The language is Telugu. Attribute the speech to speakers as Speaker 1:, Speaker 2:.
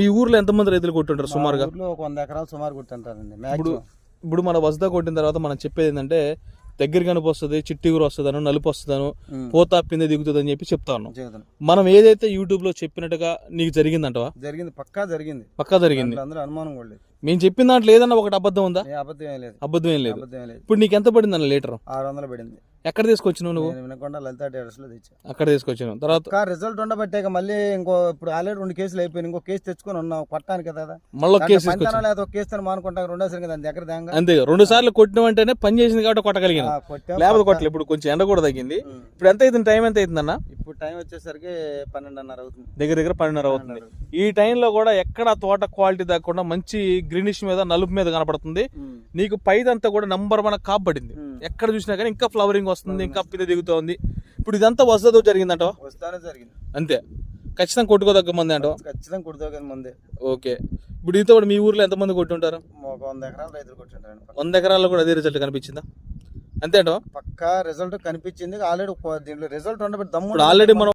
Speaker 1: మీ ఊర్లో ఎంతమంది రైతులు కొట్టుంటారు సుమారుగా?
Speaker 2: ఊర్లో ఒక వంద ఎకరాలు సుమారు కొట్టుంటారండి
Speaker 1: ఇప్పుడు ఇప్పుడు మన వసదా కొట్టిన తర్వాత మనం చెప్పేది ఏంటంటే దగ్గర కనుపు వస్తుంది చిట్టిగురు వస్తుందను నలుపు వస్తుందను
Speaker 2: ఉమ్.
Speaker 1: పోతా పిందె దిగుతుంది అని చెప్పి చెప్తా ఉన్నాం.
Speaker 2: జీవితం
Speaker 1: మనం ఏదైతే యూట్యూబ్లో చెప్పినట్టుగా నీకు జరిగిందంటవా?
Speaker 2: జరిగింది పక్కా జరిగింది.
Speaker 1: పక్కా జరిగింది.
Speaker 2: అందరూ అనుమానం కూడా లేదు.
Speaker 1: మేము చెప్పిన దాంట్లో ఏదన్నా ఒకటి అబద్ధం ఉందా?
Speaker 2: ఏ అబద్ధం ఏం లేదు.
Speaker 1: అబద్ధం ఏం లేదు.
Speaker 2: అబద్ధం ఏం లేదు.
Speaker 1: ఇప్పుడు నీకు ఎంత పడింది అన్న లీటర్?
Speaker 2: ఆరు వందలు పడింది.
Speaker 1: ఎక్కడ తీసుకొచ్చినావు నువ్వు?
Speaker 2: వినకుండా లలిత డేటర్స్లో తెచ్చా.
Speaker 1: అక్కడ తీసుకొచ్చినావు. తర్వాత
Speaker 2: రిజల్ట్ ఉండబట్టాక మళ్ళీ ఇంకో ఇప్పుడు ఆల్రెడీ రెండు కేసులు అయిపోయినాయి. ఇంకో కేసు తెచ్చుకొని ఉన్నాం కొట్టానికి కదా.
Speaker 1: మళ్ళీ కేసు
Speaker 2: లేదా ఒక కేసు మానుకుంటాం. రెండోసారి కదా దగ్గర దాంగా?
Speaker 1: అంతే. రెండు సార్లు కొట్టిన వెంటనే పని చేసింది కాబట్టి కొట్టగలిగిన లేకపోతే కొట్టలేదు ఇప్పుడు కొంచెం ఎండ కూడా తగ్గింది. ఇప్పుడు ఎంత అవుతుంది టైం ఎంత అవుతుందన్న
Speaker 2: ఇప్పుడు టైం వచ్చేసరికి పన్నెండున్నర అవుతుంది.
Speaker 1: దగ్గర దగ్గర పన్నెండున్నర అవుతుంది. ఈ టైంలో కూడా ఎక్కడ తోట క్వాలిటీ తగ్గకుండా మంచి గ్రీనిష్ మీద నలుపు మీద కనపడుతుంది. నీకు పైదంతా కూడా నంబర్ వన్ కాబడింది. ఎక్కడ చూసినా కానీ ఇంకా ఫ్లవరింగ్ వస్తుంది ఇంకా పిల్ల దిగుతోంది. ఇప్పుడు ఇదంతా వసతో జరిగిందంట?
Speaker 2: వస్తానే జరిగింది.
Speaker 1: అంతే. ఖచ్చితంగా కొట్టుకోదగ్గ మంది అంట?
Speaker 2: ఖచ్చితంగా కుడుతోగని ముందే.
Speaker 1: ఓకే. ఇప్పుడు దీంతో కూడా మీ ఊర్లో ఎంతమంది కొట్టుంటారు?
Speaker 2: ఒక వంద ఎకరాలు రైతులు కొట్టింటారండి.
Speaker 1: వంద ఎకరాల్లో కూడా అదే రిజల్ట్ కనిపించిందా? అంతే అంట
Speaker 2: పక్కా రిజల్ట్ కనిపించింది. ఆల్రెడీ దీంట్లో రిజల్ట్ ఉండబట్టి దమ్ము
Speaker 1: ఆల్రెడీ మనం